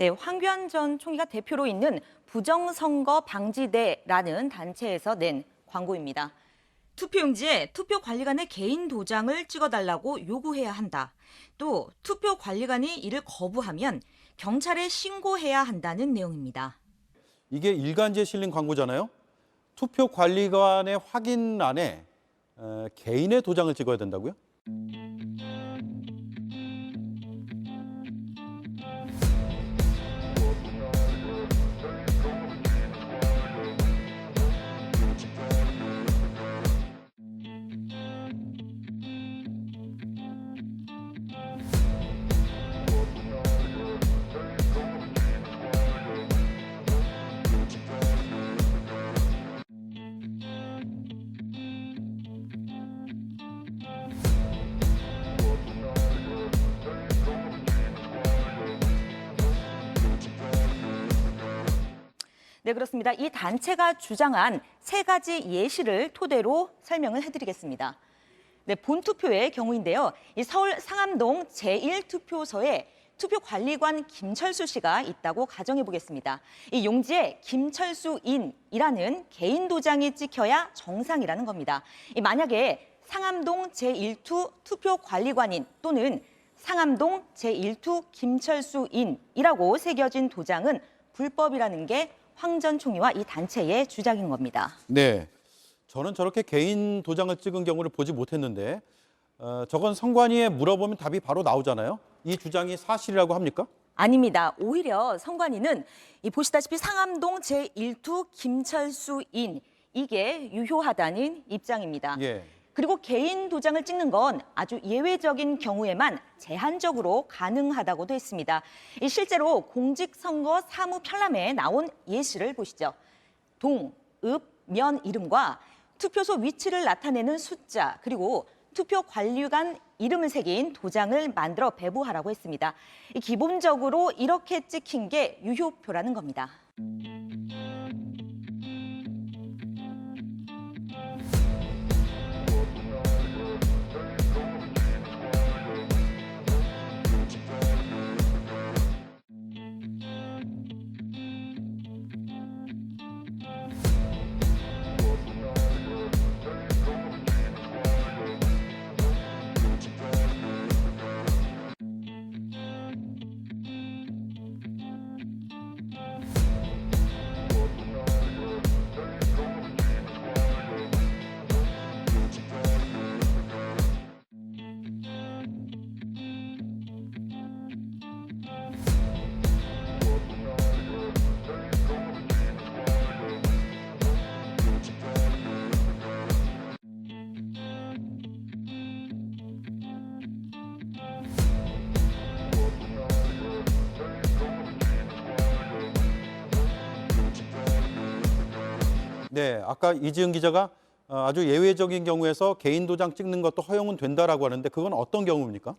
네, 황교안 전 총리가 대표로 있는 부정선거 방지대라는 단체에서 낸 광고입니다. 투표용지에 투표 관리관의 개인 도장을 찍어달라고 요구해야 한다. 또 투표 관리관이 이를 거부하면 경찰에 신고해야 한다는 내용입니다. 이게 일간지에 실린 광고잖아요. 투표 관리관의 확인란에 에, 개인의 도장을 찍어야 된다고요? 네, 그렇습니다. 이 단체가 주장한 세 가지 예시를 토대로 설명을 해드리겠습니다. 네, 본투표의 경우인데요. 이 서울 상암동 제1투표소에 투표관리관 김철수 씨가 있다고 가정해 보겠습니다. 이 용지에 김철수인이라는 개인 도장이 찍혀야 정상이라는 겁니다. 이 만약에 상암동 제1투 투표관리관인 또는 상암동 제1투 김철수인이라고 새겨진 도장은 불법이라는 게 황 전 총리와 이 단체의 주장인 겁니다. 네. 저는 저렇게 개인 도장을 찍은 경우를 보지 못했는데 어, 저건 선관위에 물어보면 답이 바로 나오잖아요. 이 주장이 사실이라고 합니까? 아닙니다. 오히려 선관위는 이 보시다시피 상암동 제1투 김철수인 이게 유효하다는 입장입니다. 예. 그리고 개인 도장을 찍는 건 아주 예외적인 경우에만 제한적으로 가능하다고도 했습니다. 이 실제로 공직선거 사무 편람에 나온 예시를 보시죠. 동, 읍, 면 이름과 투표소 위치를 나타내는 숫자 그리고 투표 관리관 이름을 새긴 도장을 만들어 배부하라고 했습니다. 이 기본적으로 이렇게 찍힌 게 유효표라는 겁니다. 네. 아까 이지은 기자가 어, 아주 예외적인 경우에서 개인 도장 찍는 것도 허용은 된다라고 하는데 그건 어떤 경우입니까?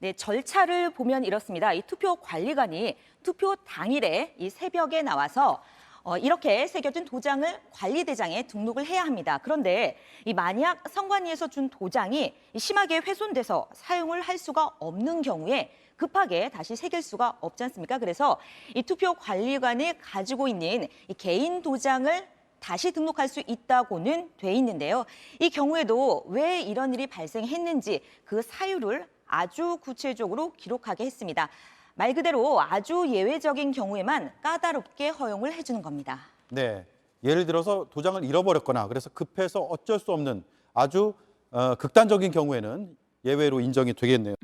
네, 절차를 보면 이렇습니다. 이 투표 관리관이 투표 당일에 이 새벽에 나와서 어, 이렇게 새겨진 도장을 관리대장에 등록을 해야 합니다. 그런데 이 만약 선관위에서 준 도장이 이 심하게 훼손돼서 사용을 할 수가 없는 경우에 급하게 다시 새길 수가 없지 않습니까? 그래서 이 투표 관리관이 가지고 있는 이 개인 도장을 다시 등록할 수 있다고는 돼 있는데요. 이 경우에도 왜 이런 일이 발생했는지 그 사유를 아주 구체적으로 기록하게 했습니다. 말 그대로 아주 예외적인 경우에만 까다롭게 허용을 해주는 겁니다. 네. 예를 들어서 도장을 잃어버렸거나 그래서 급해서 어쩔 수 없는 아주 어, 극단적인 경우에는 예외로 인정이 되겠네요.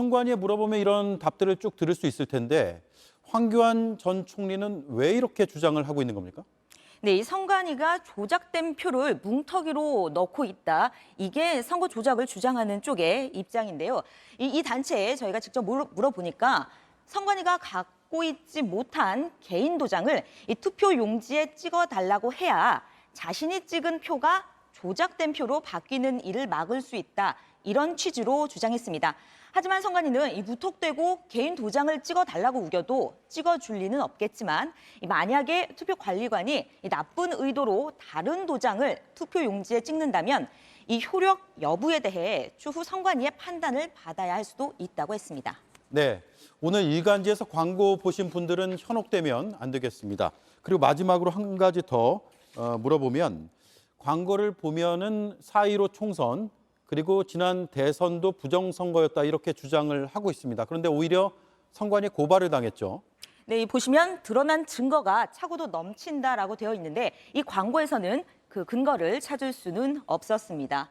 선관위에 물어보면 이런 답들을 쭉 들을 수 있을 텐데 황교안 전 총리는 왜 이렇게 주장을 하고 있는 겁니까? 네, 이 성관이가 조작된 표를 뭉터기로 넣고 있다. 이게 선거 조작을 주장하는 쪽의 입장인데요. 이, 이 단체에 저희가 직접 물어, 물어보니까 성관이가 갖고 있지 못한 개인 도장을 이 투표 용지에 찍어 달라고 해야 자신이 찍은 표가 조작된 표로 바뀌는 일을 막을 수 있다. 이런 취지로 주장했습니다. 하지만 성관이는 이 무턱대고 개인 도장을 찍어 달라고 우겨도 찍어줄 리는 없겠지만 이 만약에 투표 관리관이 이 나쁜 의도로 다른 도장을 투표 용지에 찍는다면 이 효력 여부에 대해 추후 성관이의 판단을 받아야 할 수도 있다고 했습니다. 네, 오늘 일간지에서 광고 보신 분들은 현혹되면 안 되겠습니다. 그리고 마지막으로 한 가지 더 어, 물어보면 광고를 보면은 4.15 총선 그리고 지난 대선도 부정선거였다 이렇게 주장을 하고 있습니다. 그런데 오히려 선관위 고발을 당했죠. 네, 이 보시면 드러난 증거가 차고도 넘친다라고 되어 있는데 이 광고에서는 그 근거를 찾을 수는 없었습니다.